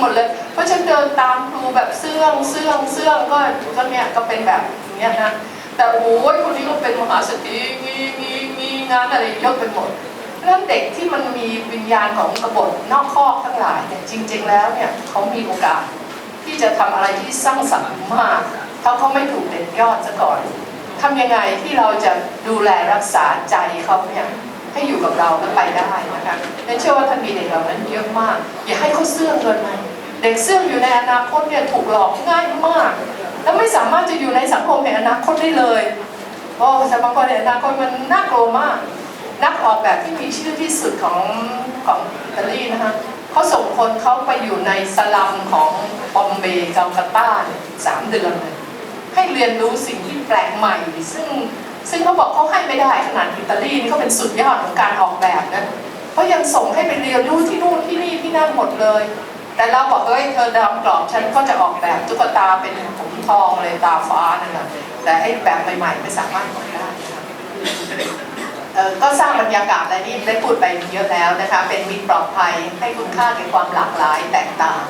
หมดเลย เพราะฉันเดินตามครูแบบเสื่องเสื่องเสื่องก็ก็เนี่ยก็เป็นแบบเนี้ยนะแต่โอ้ยคนนี้ก็เป็นมหาเศรษฐีมีมีมีงานอะไรเยอะไปหมดเรื่องเด็กที่มันมีวิญญาณของกบฏนอกคอกทั้งหลายเนี่ยจริง ๆ แล้วเนี่ยเขามีโอกาสที่จะทำอะไรที่สร้างสรรค์มากถ้าเขาไม่ถูกเด็ดยอดซะก่อนทำยังไงที่เราจะดูแลรักษาใจเขาเนี่ยให้อยู่กับเราและไปได้นะคะและเชื่อว่าท่านมีเด็กเหล่านั้นเยอะมาก อย่าให้เขาเสื่องเกินไป เด็กเสื่องอยู่ในอนาคตเนี่ยถูกหลอกง่ายมาก แล้วไม่สามารถจะอยู่ในสังคมแห่งอนาคตได้เลยเพราะสังคมแห่งอนาคตมันน่ากลัวมาก นักออกแบบที่มีชื่อที่สุดของของอิตาลีนะคะเขาส่งคนเขาไปอยู่ในสลัมของบอมเบย์กัลกัตตาสามเดือนเลยให้เรียนรู้สิ่งที่แปลกใหม่ ซึ่งซึ่งเขาบอกเขาให้ไม่ได้ขนาดอิตาลีนี่เขาเป็นสุดยอดของการออกแบบนะเขายังส่งให้ไปเรียนรู้ที่นู่นที่นี่ที่นั่นหมดเลย แต่เราบอกเฮ้ยเธอดำกรอบฉันก็จะออกแบบตุ๊กตาเป็นผมทองเลยตาฟ้านั่นแหละแต่ไอ้แบบใหม่ๆไม่สามารถออกได้ก็สร้างบรรยากาศและนี่ได้พูดไปเยอะแล้วนะคะ เป็นมิตรปลอดภัยให้คุณค่าแก่ความหลากหลายแตกต่าง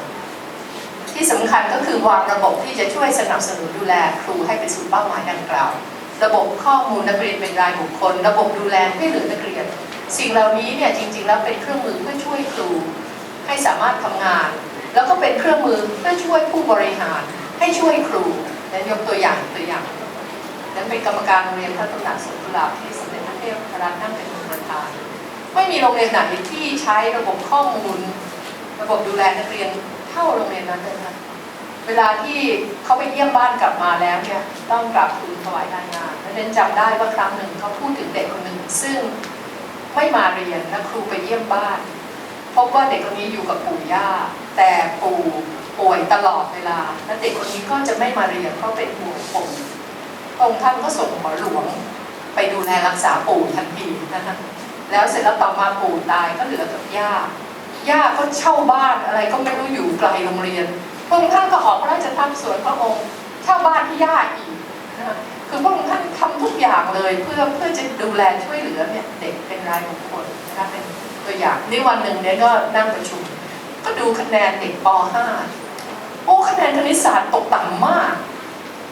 ที่สำคัญก็คือวางระบบที่จะช่วยสนับสนุนดูแลครูให้ไปสู่เป้าหมายดังกล่าว ระบบข้อมูลนักเรียนเป็นรายบุคคล ระบบดูแลให้เหลือนักเรียน สิ่งเหล่านี้เนี่ยจริงๆแล้วเป็นเครื่องมือเพื่อช่วยครู ให้สามารถทำงาน แล้วก็เป็นเครื่องมือเพื่อช่วยผู้บริหาร ให้ช่วยครูและยกตัวอย่างตัวอย่าง นั้นเป็นกรรมการโรงเรียนพระตำหนักสวนกุลาที่สมเด็จพระเทพรัตน์นั่งเป็นประธาน ไม่มีโรงเรียนไหนที่ใช้ระบบข้อมูล ระบบดูแลนักเรียนเท่าโรงเรียนนั้นเลยนะเวลาที่เขาไปเยี่ยมบ้านกลับมาแล้วเนี่ยต้องกลับทูลถวายรายงานและเรนจำได้ว่าครั้งหนึ่งเขาพูดถึงเด็กคนหนึ่งซึ่งไม่มาเรียนและครูไปเยี่ยมบ้าน พบว่าเด็กคนนี้อยู่กับปู่ย่า แต่ปู่ป่วยตลอดเวลา และเด็กคนนี้ก็จะไม่มาเรียนเพราะเป็นห่วงปู่องค์ท่านก็ส่งหมอหลวงไปดูแลรักษาปู่ทันทีนะคะแล้วเสร็จแล้วต่อมาปู่ตายก็เหลือกับย่า ย่าก็เช่าบ้านอะไรก็ไม่รู้อยู่ไกลโรงเรียนพระองค์ท่านก็ออกพระราชทานสวนพระองค์เช่าบ้านที่ย่าอีกนะคะคือพระองค์ท่านทำทุกอย่างเลยเพื่อเพื่อจะดูแลช่วยเหลือเนี่ยเด็กเป็นรายบุคคลนะคะเป็น ตัวอย่างนี่วันหนึ่งเนี่ยก็นั่งประชุม ก็ดูคะแนนเด็กป .5 โอ้คะแนนคณิตศาสตร์ตกต่ำมาก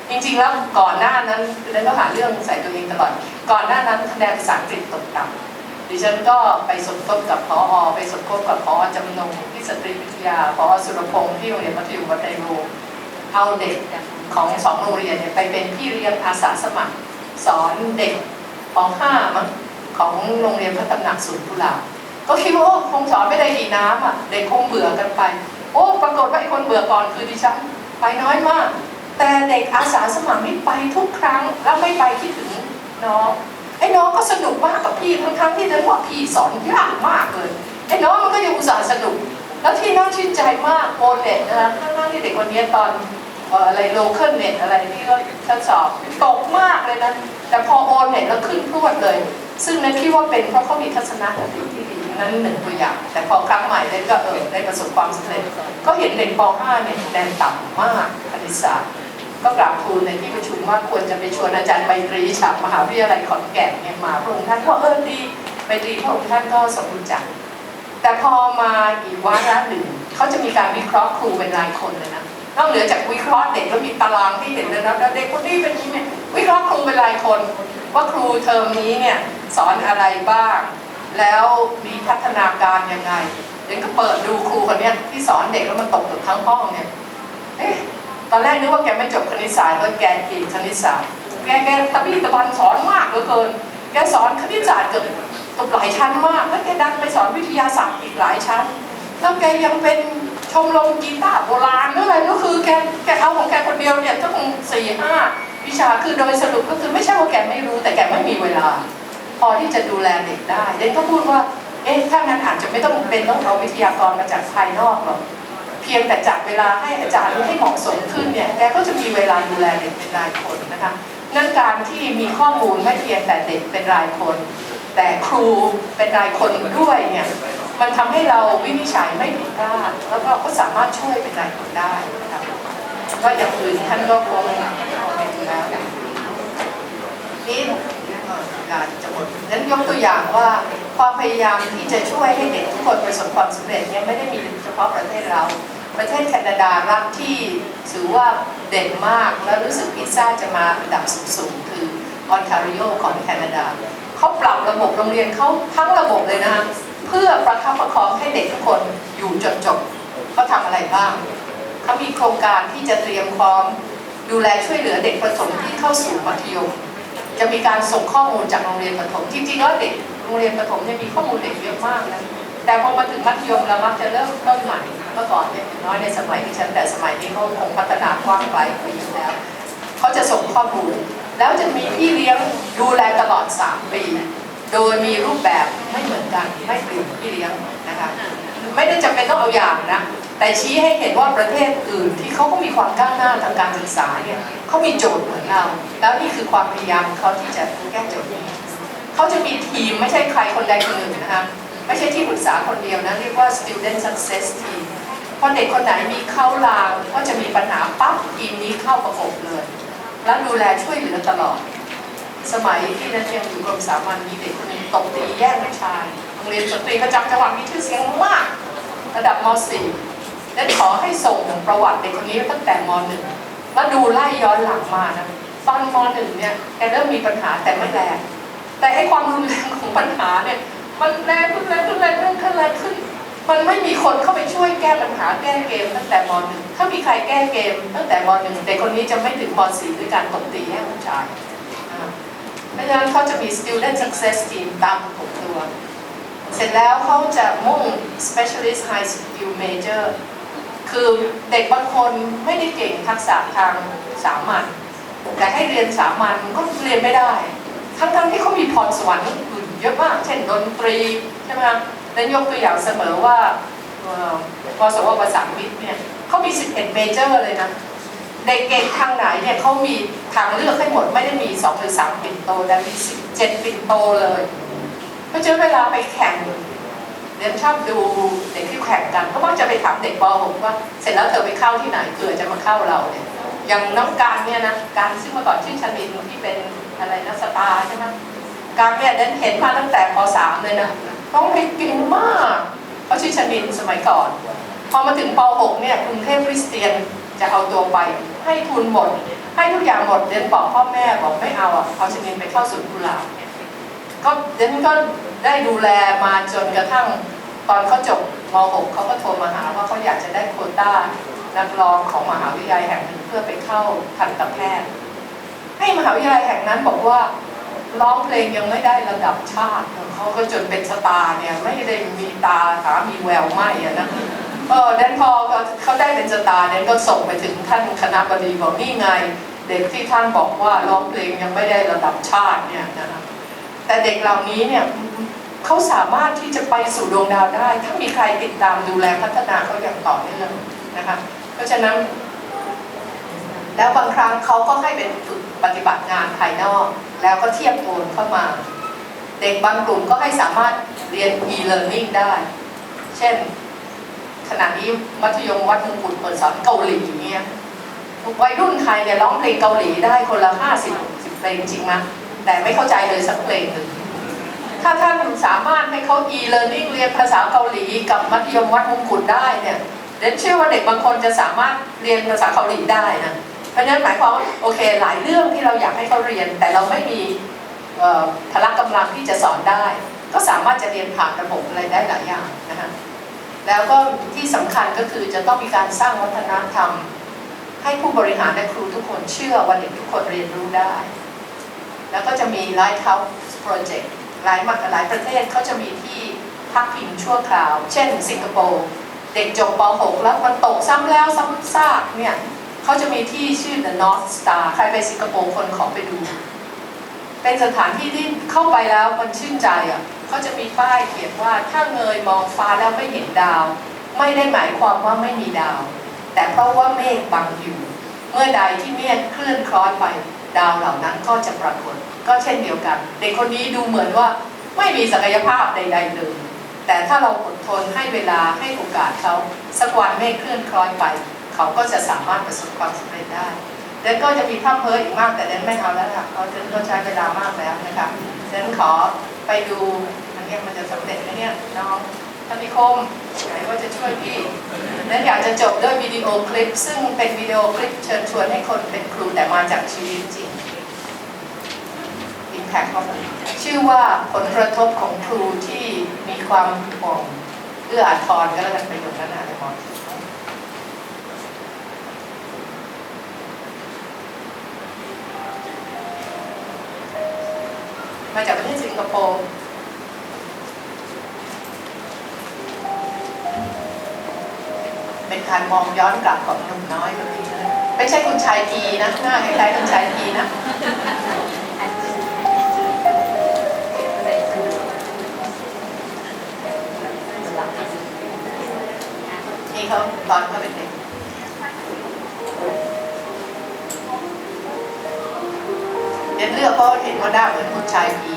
จริงๆแล้วก่อนหน้านั้นเรนก็หาเรื่องใส่ตัวเองตลอด ก่อนหน้านั้นคะแนนภาษาอังกฤษตกต่ำดิฉันก็ไปสมทบกับพออไปสมทบกับพอจำนงที่สตรีวิทยาพอสุรพงศ์ที่โรงเรียนมัธยมวัดไตรโลเอาเด็กของสองโรงเรียนเนี่ยไปเป็นพี่เลี้ยงอาสาสมัคร สอนเด็กป .5 มั้งของโรงเรียนพระตำหนักศูนย์กุหลาบ ก็คิดว่าโอ้คงสอนไม่ได้ดีน้ำอะเด็กคงเบื่อกันไป โอ้ปรากฏว่าไอ้คนเบื่อก่อนคือดิฉันไปน้อยมาก แต่เด็กอาสาสมัครนี่ไปทุกครั้งแล้วไม่ไปคิดถึงน้องไอ้น้องก็สนุกมากกับพี่ทั้งครั้งที่เดินว่าพี่สอนยากมากเลยไอ้น้องมันก็ยังอุตส่าห์สนุก แล้วที่น่าชื่นใจมากโอเน็ตนะคะข้างๆที่เด็กวันนี้ตอนอะไรโลเคอลเน็ตอะไรที่ก็ทดสอบตกมากเลยนะแต่พอโอเน็ตแล้วขึ้นพรวดเลย ซึ่งนั่นคิดว่าเป็นเพราะเขามีทัศนคติที่ นั่นหนึ่งตัวอย่าง แต่พอครั้งใหม่เลยก็เออได้ประสบความสำเร็จ ก็เห็นเด็กป .5 เนี่ยคะแนนต่ำมากคณิตศาสตร์ก็กราบทูลในที่ประชุมว่าควรจะไปชวนอาจารย์ไบตรีจากมหาวิทยาลัยขอนแก่นเนี่ยมาพระองค์ท่านก็เออดีไบตรีพระองค์ท่านก็สมรู้จักแต่พอมาอีกวาระหนึ่งเขาจะมีการวิเคราะห์ครูเป็นรายคนเลยนะนอกเหนือจากวิเคราะห์เด็กแล้วมีตารางที่เห็นเลยนะแล้วเด็กคนนี้เป็นย่างนี้เนี่ยวิเคราะห์ครูเป็นรายคน ว่าครูเทอมนี้เนี่ยสอนอะไรบ้าง แล้วมีพัฒนาการยังไงเด็กก็เปิดดูครูคนนี้ที่สอนเด็กแล้วมันตกถึงทั้งห้องเนี่ยเอ๊ะตอนแรกนึกว่าแกไม่จบคณิตศาสตร์ก็แกเก่งคณิตศาสตร์แกแกตะบี้ตะบันสอนมากเหลือเกิน แกสอนคณิตศาสตร์เกือบเกือบหลายชั้นมากแล้วแกดันไปสอนวิทยาศาสตร์อีกหลายชั้นแล้วแกยังเป็นชมรมกีตาร์โบราณด้วยก็คือแกแกเอาของแกคนเดียวเนี่ยตั้งสี่ห้าวิชาคือโดยสรุปก็คือไม่ใช่ว่าแกไม่รู้แต่แกไม่มีเวลา พอที่จะดูแลเด็กได้เด็กก็พูดว่า เอ๊ะถ้างั้นอาจจะไม่ต้องเป็นต้องเอาวิทยากรมาจากภายนอกหรอกเพียงแต่จัดเวลาให้อาจารย์ให้เหมาะสมขึ้นเนี่ยแกก็จะมีเวลาดูแลเด็กเป็นรายคนนะคะนั่นการที่มีข้อมูลไม่เพียงแต่เด็กเป็นรายคน แต่ครูเป็นรายคนด้วยเนี่ยมันทำให้เราวินิจฉัยไม่ผิดพลาดแล้วก็ก็สามารถช่วยเป็นรายคนได้นะคะก็อย่างอื่นท่านก็คงเปดูแล้วนี่ารจะหมดนั้นยกตัวอย่างว่าความพยายามที่จะช่วยให้เด็กทุกคนประสบความสำเร็จเนี่ยไม่ได้มีเฉพาะประเทศเรา ประเทศแคนาดารัฐที่ถือว่าเด่นมากแล้วรู้สึกพิซซ่าจะมาอันดับสูงๆคือออนทาริโอของแคนาดาเขาปรับระบบโรงเรียนเขาทั้งระบบเลยนะเพื่อประคับประคองให้เด็กทุกคนอยู่จนจบเขาทำอะไรบ้างเขามีโครงการที่จะเตรียมพร้อมดูแลช่วยเหลือเด็กประถมที่เข้าสู่มัธยม จะมีการส่งข้อมูลจากโรงเรียนประถมจริงๆแล้วเด็กโรงเรียนประถมเนี่ยมีข้อมูลเด็กเยอะมากนะแต่พอมาถึงมัธยมเรามักจะเริ่มต้นใหม่เมื่อก่อนเนี่ยน้อยในสมัยที่ฉันแต่สมัยนี้เขาคงพัฒนากว้างไกลไปอยู่แล้วเขาจะส่งข้อมูล แล้วจะมีพี่เลี้ยงดูแลตลอด 3 ปี โดยมีรูปแบบไม่เหมือนกันไม่เปลี่ยนพี่เลี้ยงนะคะไม่ได้จำเป็นต้องเอาอย่างนะ แต่ชี้ให้เห็นว่าประเทศอื่นที่เขาก็มีความก้าวหน้าทางการศึกษาเนี่ยเขามีโจทย์เหมือนเรา แล้วนี่คือความพยายามของเขาที่จะแก้โจทย์นี้เขาจะมีทีมไม่ใช่ใครคนใดคนหนึ่งนะคะไม่ใช่ที่ปรึกษาคนเดียวนะ เรียกว่า student success team พอเด็กคนไหนมีเข้าลางก็จะมีปัญหาปั๊บทีมนี้เข้าประกบเลย แล้วดูแลช่วยเหลือตลอด สมัยที่นันยังอยู่กรมสามัญมีเด็กคนนึงตบตีแย่งผู้ชายโรงเรียนสตรีประจำจังหวัดมีชื่อเสียงมาก ระดับม .4 และขอให้ส่งประวัติเด็กคนนี้ตั้งแต่ม .1 มาดูไล่ย้อนหลังมานะตอนม .1 เนี่ยแกเริ่มมีปัญหาแต่ไม่แรงแต่ไอ้ความรุนแรงของปัญหาเนี่ยมันแรงขึ้นแรงขึ้นแรงขึ้นขึ้นแรงขึ้น มันไม่มีคนเข้าไปช่วยแก้ปัญหาแก้เกมตั้งแต่ม .1 ถ้ามีใครแก้เกมตั้งแต่ม .1 เด็กคนนี้จะไม่ถึงม .4 ด้วยการตบตีแย่งผู้ชายเพราะฉะนั้นเขาจะมี student success team ตามผมตัว เสร็จแล้วเขาจะมุ่ง specialist high skill major คือเด็กบางคนไม่ได้เก่งทักษะทางสามัญแต่ให้เรียนสามัญก็เรียนไม่ได้ ทั้งๆที่เขามีพรสวรรค์อื่นเยอะมาก เช่นดนตรีใช่ไหมคะแล้วยกตัวอย่างเสมอว่าเอ่อพสวประสาวิทย์เนี่ยเขามี 11 เมเจอร์เลยนะเด็กเก่งทางไหนเนี่ยเขามีทางเลือกให้หมดไม่ได้มี 2 หรือ 3 ปิ่นโตแต่มี 17 ปิ่นโตเลย เพราะฉะนั้นเวลาไปแข่ง เรียนชอบดูเด็กที่แข่งกันก็มักจะไปถามเด็กป .6 ว่า เสร็จแล้วเธอไปเข้าที่ไหนเผื่อจะมาเข้าเราเนี่ยอย่างน้องการเนี่ยนะการซึ่งเมื่อก่อนชื่อชนินที่เป็นอะไรนะสตาใช่ไหมการเนี่ยเดินเห็นมาตั้งแต่ป .3 เลยนะต้องเพลงเก่งมากเขาชื่อชนินสมัยก่อน พอมาถึงป .6 เนี่ยกรุงเทพคริสเตียนจะเอาตัวไป ให้ทุนหมด ให้ทุกอย่างหมดเดินบอกพ่อแม่บอกไม่เอาอะเอาชนินไปเข้าศูนย์กุหลาบก็เดนก็ได้ดูแลมาจนกระทั่ง ตอนเขาจบม .6 เขาก็โทรมาหาว่าเขาอยากจะได้โคต้านักร้องของมหาวิทยาลัยแห่งหนึ่งเพื่อไปเข้าทันตแพทย์ ให้มหาวิทยาลัยแห่งนั้นบอกว่าร้องเพลงยังไม่ได้ระดับชาติเขาก็จนเป็นสตาร์เนี่ยไม่ได้มีตาหามีแววไม่อะนะเออเดนพอเขาได้เป็นสตาร์เดนก็ส่งไปถึงท่านคณะบดีบอกนี่ไง เด็กที่ท่านบอกว่าร้องเพลงยังไม่ได้ระดับชาติเนี่ยนะคะแต่เด็กเหล่านี้เนี่ย เขาสามารถที่จะไปสู่ดวงดาวได้ ถ้ามีใครติดตามดูแลพัฒนาเขาอย่างต่อเนื่องนะคะเพราะฉะนั้น แล้วบางครั้งเขาก็ให้เป็นฝึกปฏิบัติงานภายนอก แล้วก็เทียบโอนเข้ามา เด็กบางกลุ่มก็ให้สามารถเรียน e-learning ได้ เช่น ขณะนี้มัธยมวัดมงกุฎเปิดสอนเกาหลีเนี่ยวัยรุ่นไทยเนี่ยร้องเพลงเกาหลีได้คนละ50 60เพลงจริงไหมแต่ไม่เข้าใจเลยสักเพลงหนึ่ง ถ้าท่านสามารถให้เขา e-learning เรียนภาษาเกาหลีกับมัธยมวัดมงกุฎได้เนี่ยเดนเชื่อว่าเด็กบางคนจะสามารถเรียนภาษาเกาหลีได้นะเพราะฉะนั้นหมายความว่าโอเคหลายเรื่องที่เราอยากให้เขาเรียน แต่เราไม่มีพละกำลังที่จะสอนได้ ก็สามารถจะเรียนผ่านระบบอะไรได้หลายอย่างนะคะแล้วก็ที่สำคัญก็คือจะต้องมีการสร้างวัฒนธรรม ให้ผู้บริหารและครูทุกคนเชื่อว่าเด็กทุกคนเรียนรู้ได้ แล้วก็จะมี Lighthouse Project หลายมาหลายประเทศเขาจะมีที่พักพิงชั่วคราว เช่น สิงคโปร์เด็กจบป .6 แล้วมันตกซ้ำแล้วซ้ำซากเนี่ยเขาจะมีที่ชื่อ The North Star ใครไปสิงคโปร์คนขอไปดู เป็นสถานที่ที่เข้าไปแล้วมันชื่นใจอะเขาจะมีป้ายเขียนว่าถ้าเงยมองฟ้าแล้วไม่เห็นดาว ไม่ได้หมายความว่าไม่มีดาว แต่เพราะว่าเมฆบังอยู่ เมื่อใดที่เมฆเคลื่อนคล้อยไป ดาวเหล่านั้นก็จะปรากฏก็เช่นเดียวกัน เด็กคนนี้ดูเหมือนว่าไม่มีศักยภาพใดๆเลยแต่ถ้าเราอดทนให้เวลาให้โอกาสเขาสักวันเมฆเคลื่อนคล้อยไป เขาก็จะสามารถประสบความสำเร็จได้เดนก็จะมีภาพเพ้ออีกมากแต่เดนไม่เอาแล้วค่ะเพราะเดนก็ใช้เวลามากแล้วนะคะเดนขอไปดูอันนี้มันจะสำเร็จไหมเนี่ยน้อง นนิคมไหนว่าจะช่วยพี่นั้นอยากจะจบด้วยวิดีโอคลิป ซึ่งเป็นวิดีโอคลิปเชิญชวนให้คนเป็นครูแต่มาจากชีวิตจริง Impact ของมันชื่อว่าผลกระทบของครูที่มีความห่วงเอื้ออาทรก็แล้วกันประโยชน์นั้นอ่านในมอมาจากประเทศสิงคโปร์ เป็นการมองย้อนกลับของหนุ่มน้อยคนนี้นะไม่ใช่คุณชายทีนะหน้าคล้ายๆคุณชายทีนะนี่เขาตอนเขาเป็นเด็กเด็นเลือกเพราะเห็นว่าหน้าเหมือนคุณชายที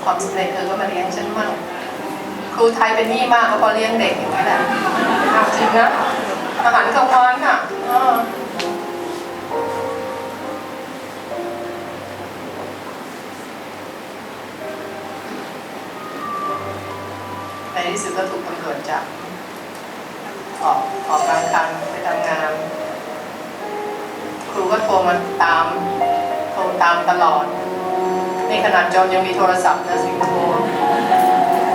บความสำเร็จเธอก็มาเลี้ยงฉันมั่งครูไทยเป็นหนี้มากก็เพราะเลี้ยงเด็กอย่างนี้แหละจริงนะอาหารกลางวันค่ะอ่าในที่สุดก็ถูกตำรวจจับออกออกกลางคันไปทำงาน ครูก็โทรมาตาม โทรตามตลอด นี่ขนาดจอมยังมีโทรศัพท์นะสิงคโปร์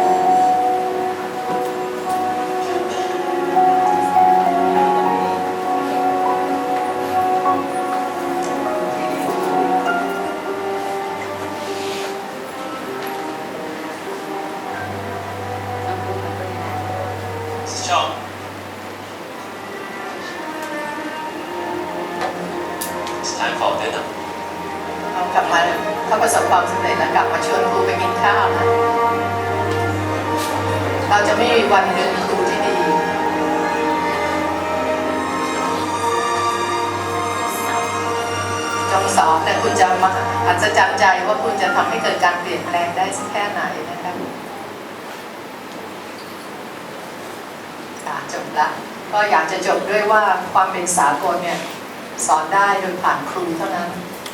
，Mrs. Shaw. It's time for dinner. เขากลับมา เขาประสบความสำเร็จแล้วกลับมาชวนครูไปกินข้าวนะเราจะไม่มีวันลืมครูที่ดีจงสอนแต่คุณจะมาอัศจรรย์ใจว่าคุณจะทำให้เกิดการเปลี่ยนแปลงได้สักแค่ไหนนะคะค่ะจบละก็อยากจะจบด้วยว่าความเป็นสากลเนี่ยสอนได้โดยผ่านครูเท่านั้น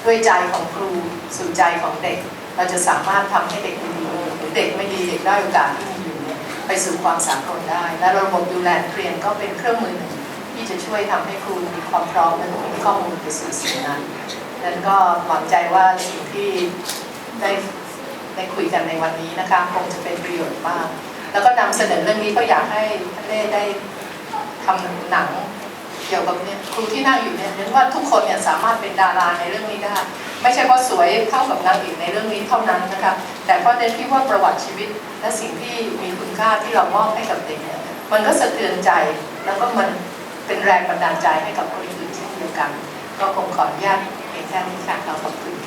ด้วยใจของครูสู่ใจของเด็ก เราจะสามารถทำให้เด็กดีหรือเด็กไม่ดีเด็กได้โอกาสที่มีอยู่ไปสู่ความสากลได้ และระบบดูแลเรียนก็เป็นเครื่องมือหนึ่งที่จะช่วยทำให้ครูมีความพร้อมและมีข้อมูลไปสู่สิ่งนั้นนั้นก็หวังใจว่าสิ่งที่ได้ได้คุยกันในวันนี้นะคะคงจะเป็นประโยชน์มาก แล้วก็นำเสนอเรื่องนี้ก็อยากให้ท่านเล่ได้ทำหนัง กี่ยวกับเนี่ยครูที่นั่งอยู่เนี่ยนึกว่าทุกคนเนี่ยสามารถเป็นดาราในเรื่องนี้ได้ ไม่ใช่เพราะสวยเท่ากับนางเอกในเรื่องนี้เท่านั้นนะคะแต่เพราะเน้นที่ว่าประวัติชีวิต และสิ่งที่มีคุณค่าที่เรามอบให้กับเด็กเนี่ยมันก็สะเทือนใจแล้วก็มันเป็นแรงบันดาลใจให้กับคนอื่นเช่นเดียวกัน ก็คงขออนุญาตเพียงแค่นี้ค่ะเราขอบคุณ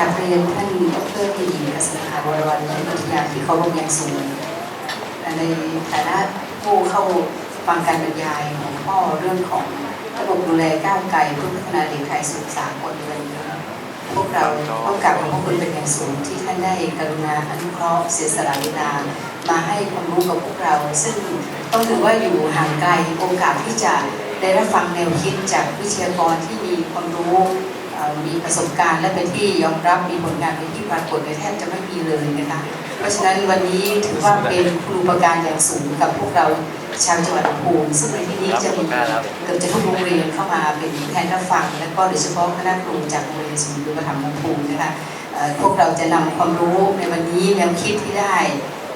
ราบเรียนท่านดรพีหญิงกษณาวรวรรณวิทยาที่เขาลงอย่างสูงในฐานะผู้เข้าฟังการบรรยายของพ่อเรื่องของระบบดูแลก้าวไกลเพื่อพัฒนาเด็กไทยสู่สากลวันนี้พวกเราต้องกราบขอบพระคุณเป็นอย่างสูงที่ท่านได้กรุณาอนุเคราะห์เสียสละเวลามาให้ความรู้กับพวกเรา ซึ่งต้องถือว่าอยู่ห่างไกลโอกาสที่จะได้รับฟังแนวคิดจากวิทยากรที่มีความรู้ มีประสบการณ์และเป็นที่ยอมรับมีผลงานเป็นที่ปรากฏในแทบจะไม่มีเลยนะคะเพราะฉะนั้นวันนี้ถือว่าเป็นครูประการอย่างสูงกับพวกเราชาวจังหวัดลำพูนซึ่งในที่นี้จะมีเกือบจะทุกโรงเรียนเข้ามาเป็นแทนรับฟัง และก็โดยเฉพาะคณะครูจากโรงเรียนสมุทรปราการลำพูนนะคะเอ่อพวกเราจะนำความรู้ในวันนี้แนวคิดที่ได้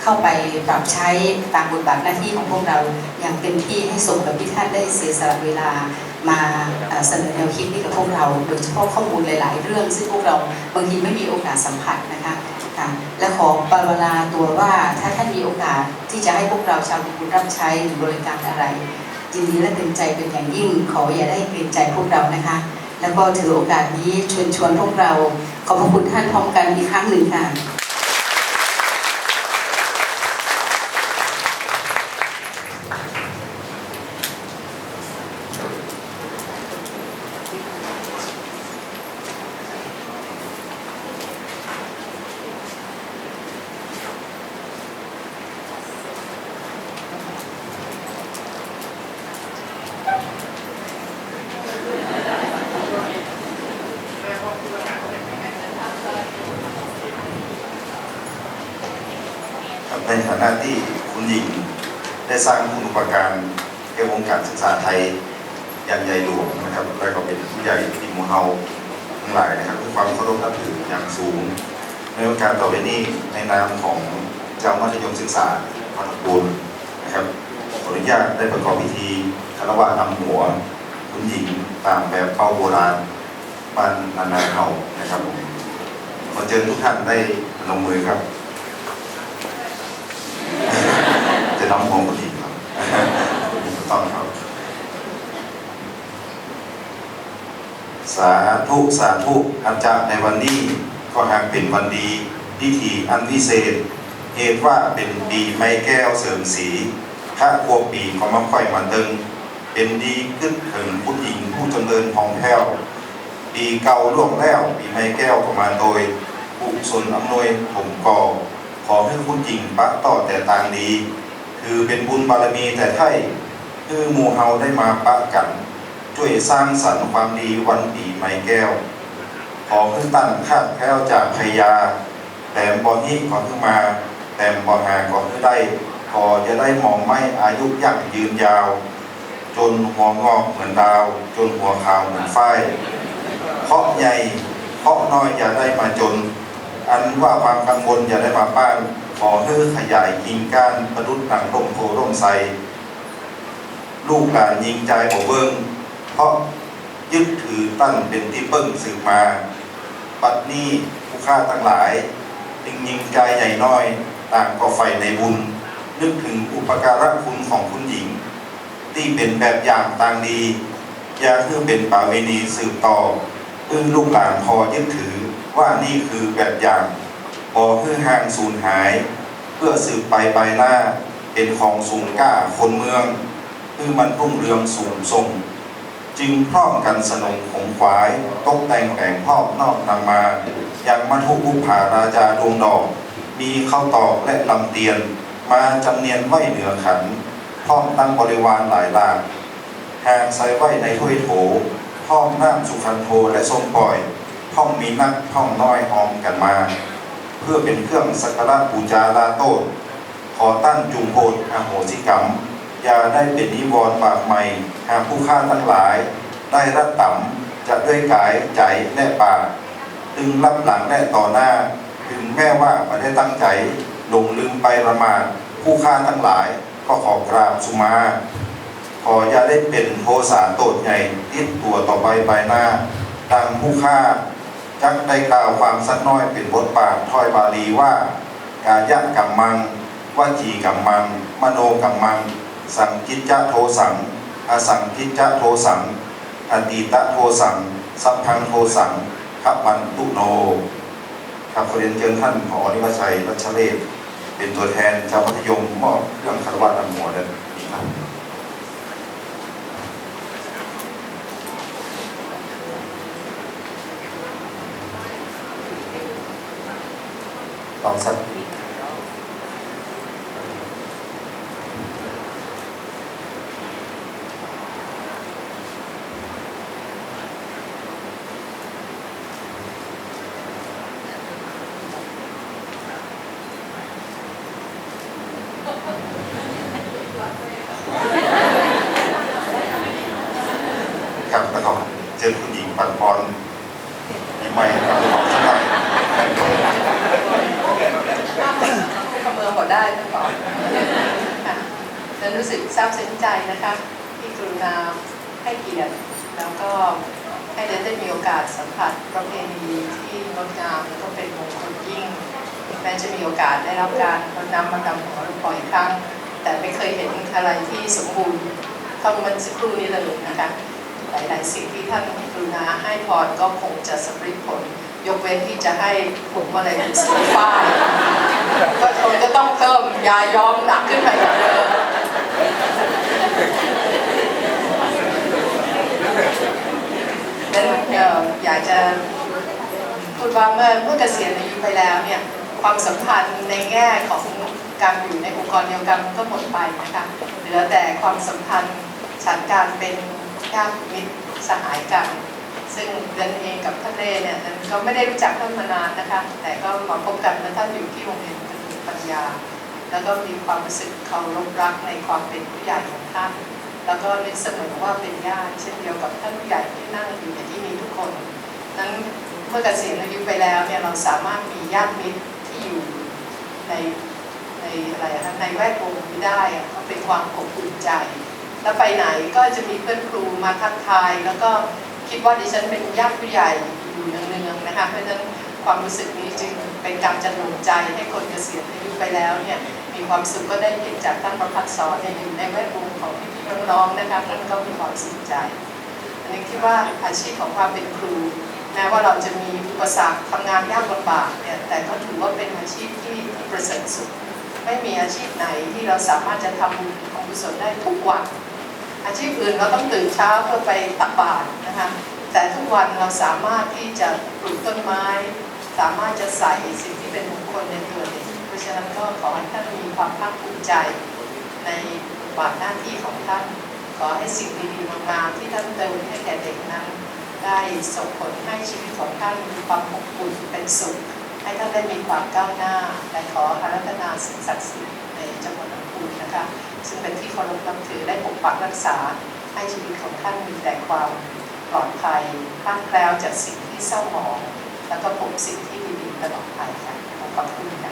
เข้าไปปรับใช้ตามบทบาทหน้าที่ของพวกเราอย่างเต็มที่ให้สมกับที่ท่านได้เสียสละเวลา มาเสนอแนวคิดให้กับพวกเรา โดยเฉพาะข้อมูลหลาย ๆ เรื่อง ซึ่งพวกเราบางทีไม่มีโอกาสสัมผัสนะคะค่ะและขอปรารถนาตัวว่าถ้าท่านมีโอกาสที่จะให้พวกเราชาวบุญรับใช้หรือบริการอะไรยินดีและเต็มใจเป็นอย่างยิ่ง ขออย่าได้เกรงใจพวกเรานะคะ แล้วก็ถือโอกาสนี้ชวนชวนพวกเรา ขอบพระคุณท่านพร้อมกันอีกครั้งหนึ่งค่ะ ครับในฐานะที่คุณหญิงได้สร้างคุณอุปการแก่วงการศึกษาไทยอย่างใหญ่หลวงนะครับและก็เป็นผู้ใหญ่ที่หมูเฮา ทั้งหลายนะครับด้วยความเคารพนับถืออย่างสูง ในโอกาสต่อไปนี้ในนามของเจ้ามัธยมศึกษาพัทปูนนะครับขออนุญาตได้ประกอบพิธีคารวะนำหัวคุณหญิงตามแบบเป้าโบราณบ้านนานาเฮานะครับผมขอเชิญทุกท่านได้ลงมือครับ จะนำมองคนอีกครับต้องครับ สาธุสาธุอาจารย์ในวันนี้ก็หากเป็นวันดีพิธีอันพิเศษเหตุว่าเป็นปีไม้แก้วเสริมสีพระควบปีก็มาค่อยมาตึง เป็นดีขึ้นถึงผู้หญิงผู้จำเริญทองแพ้วปีเก่าล่วงแล้วปีไม้แก้วก็มาโดยผู้สนอำนวยผมก่อขอให้คุณหญิงปักต่อแต่ต่างดี คือเป็นบุญบารมีแต่ไท่คือหมู่เฮาได้มาปะกัน ช่วยสร้างสรรค์ความดีวันปีไม้แก้ว ขอขึ้นตั้งคาดแค้วจากพยาแต่บอนี้ขอขึ้นมาแต่บอหาขอขึ้นได้ขอจะได้มองไม่อายุยั่งยืนยาว จนหัวงอกเหมือนดาว จนหัวขาวเหมือนฝ้ายเคาะใหญ่เคาะน้อยอย่าได้มาจน อันว่าความกังวลอย่าได้มาป้านขอให้ขยายกิ่งก้านประดุษดังร่มโพร่มไทรลูกหลานยิงใจบ่เบิ้ง เพราะยึดถือตั้นเป็นที่เปิ้งสืบมาปัดนี้ผู้ฆ่าทั้งหลายจึงยิงใจใหญ่น้อย ต่างก็ไฟในบุญ นึกถึงอุปการะคุณของคุณหญิง ที่เป็นแบบอย่างต่างดีอย่าเพื่อเป็นป่าเวณีสืบต่อเพื่อลูกหลานพอยึดถือว่านี่คือแบบอย่างพอเพื่อห่างสูญหาย เพื่อสืบไปไปหน้าเป็นของสูงกล้าคนเมืองเพื่อมันรุ่งเรืองสูงส่ง จึงพร้อมกันสนงของขวายตกแต่งแผงพอมนอกนำมายังมัทุบุผาราจาดวงดอก มีข้าวตอกและลำเตียน มาจำเนียนไว้เหนือขัน พร้อมตั้งบริวารหลายลานหากใส่ไว้ในถ้วยโถพร้อมน้ำสุขันโทและส้มปล่อยพร้อมมีนักพร้อมน้อยหอมกันมา เพื่อเป็นเครื่องสักการะบูชาลาโต้ขอตั้นจุมโพธอโหสิกรรม อย่าได้เป็นนิวรณ์บาปใหม่ หากผู้ฆ่าทั้งหลาย ได้รับต่ำจะด้วยกายใจและปากตึงรับหลังและต่อหน้า ถึงแม้ว่าไม่ได้ตั้งใจหลงลืมไปประมาทผู้ฆ่าทั้งหลายก็ขอกราบสุมา ขออย่าได้เป็นโทสาโตดใหญ่ติดตัวต่อไปไปหน้าดังผู้ฆ่าจักได้กล่าวความสักน้อยเป็นบทบาทถ้อยบาลีว่ากายะกัมมังวจีกัมมัง มโนกัมมัง สังกิจจะโทสัง อสังกิจจะโทสัง อดีตะโทสัง สัพพังโทสังขับมันตุโน ครับขอเรียนเชิญท่านผอนิวชัยรัชเลศเป็นตัวแทนชาวมัธยมมอบเครื่องคารวะนำหัวเดินครับลองสัก ได้ท่านบอกค่ะฉันรู้สึกซาบซึ้งใจนะคะ ที่กรุณาให้เกียรติ แล้วก็ให้เดนได้มีโอกาสสัมผัสประเพณีที่งดงามแล้วก็เป็นมงคลยิ่ง แม้จะมีโอกาสได้ รับการรดน้ำมาดำหัวลูกปล่อยครั้ง แต่ไม่เคยเห็นอะไรที่สมบูรณ์เท่าเมันสักครู่นี้เลยนะคะหลาย ๆ สิ่งที่ท่านกรุณาให้พรก็คงจะสำเร็จผล ยกเว้นที่จะให้ผมอะไรเป็นสีฟ้าก็คงจะต้องเพิ่มยาย้อมหนักขึ้นไปกว่าเดิมนั้นเอ่ออยากจะพูดว่าเมื่อเมื่อเกษียณอายุไปแล้วเนี่ย ความสัมพันธ์ในแง่ของการอยู่ในองค์กรเดียวกันก็หมดไปนะคะเหลือแต่ความสัมพันธ์ฉันการเป็นญาติมิตรสหายกัน ซึ่งเดนเองกับท่านเล่เนี่ยเดนก็ไม่ได้รู้จักท่านมานานนะคะ แต่ก็มาพบกันเมื่อท่านอยู่ที่โรงเรียนปัญญา แล้วก็มีความรู้สึกเคารพรักในความเป็นผู้ใหญ่ของท่าน แล้วก็นึกเสมอว่าเป็นญาติเช่นเดียวกับท่านผู้ใหญ่ที่นั่งอยู่ในที่นี้ทุกคน นั้นเมื่อเกษียณอายุไปแล้วเนี่ยเราสามารถมีญาติมิตร ที่อยู่ในในอะไรอะคะในแวดวงนี้ได้อะก็เป็นความอบอุ่นใจ แล้วไปไหนก็จะมีเพื่อนครูมาทักทาย แล้วก็คิดว่าดิฉันเป็นญาติผู้ใหญ่อยู่เนืองๆนะคะเพราะฉะนั้นความรู้สึกนี้จึงเป็นการจันหนุนใจให้คนเกษียณอายุไปแล้วเนี่ยมีความสุขก็ได้เห็นจากท่านประพัฒสอนเนี่ยอยู่ในแวดวงของพี่ๆน้องๆนะคะท่านก็มีความสุขใจ อันนี้คิดว่าอาชีพของความเป็นครู แม้ว่าเราจะมีอุปสรรคทำงานยากลำบากเนี่ยแต่ก็ถือว่าเป็นอาชีพที่ที่ประเสริฐสุด ไม่มีอาชีพไหนที่เราสามารถจะทำบุญของกุศลได้ทุกวัน อาชีพอื่นเราต้องตื่นเช้าเพื่อไปตักบาตรนะคะแต่ทุกวันเราสามารถที่จะปลูกต้นไม้ สามารถจะใส่สิ่งที่เป็นมงคลในตัวเด็กเพราะฉะนั้นก็ขอให้ท่านมีความภาคภูมิใจ ในบทบาทหน้าที่ของท่าน ขอให้สิ่งดีๆงามๆที่ท่านเติมให้แก่เด็กนั้น ได้ส่งผลให้ชีวิตของท่านมีความอบอุ่นเป็นสุข ให้ท่านได้มีความก้าวหน้าและขออารัธนาสิ่งศักดิ์สิทธิ์ในจังหวัดลำพูนนะคะ ซึ่งเป็นที่เคารพนับถือได้ปกปักรักษา ให้ชีวิตของท่านมีแต่ความปลอดภัยคลาดแคล้วจากสิ่งที่เศร้าหมอง แล้วก็พบสิ่งที่ดีๆตลอดไปค่ะขอบคุณ